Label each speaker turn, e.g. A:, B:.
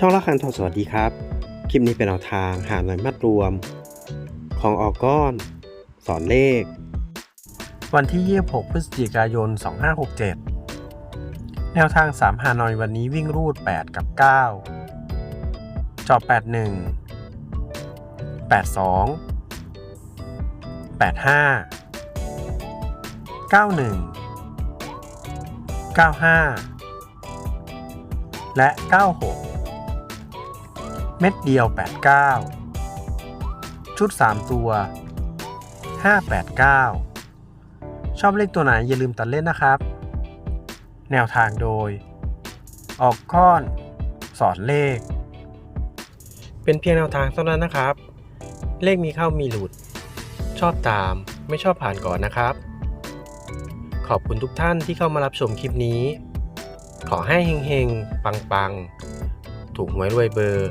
A: ช่องละคันทองสวัสดีครับ คลิปนี้เป็นแนวทางหาหน่วยมัดรวม ของออกก้อน สอนเลข วันที่ 26 พฤศจิกายน 2567 แนวทาง 3 หาหน่อยวันนี้วิ่งรูด 8 กับ 9 จอบ 81 82 85 91 95 และ 96 เม็ดเดียว 89 ชุด 3 ตัว 589 ชอบเลขตัวไหนอย่าลืมตัดเล่นนะครับ แนวทางโดย ออกก้อน สอนเลข เป็นเพียงแนวทางเท่านั้นนะครับ เลขมีเข้ามีหลุด ชอบตามไม่ชอบผ่านก่อนนะครับ ขอบคุณทุกท่านที่เข้ามารับชมคลิปนี้ ขอให้เฮงๆ ปังๆ ถูกหวยรวยเบอร์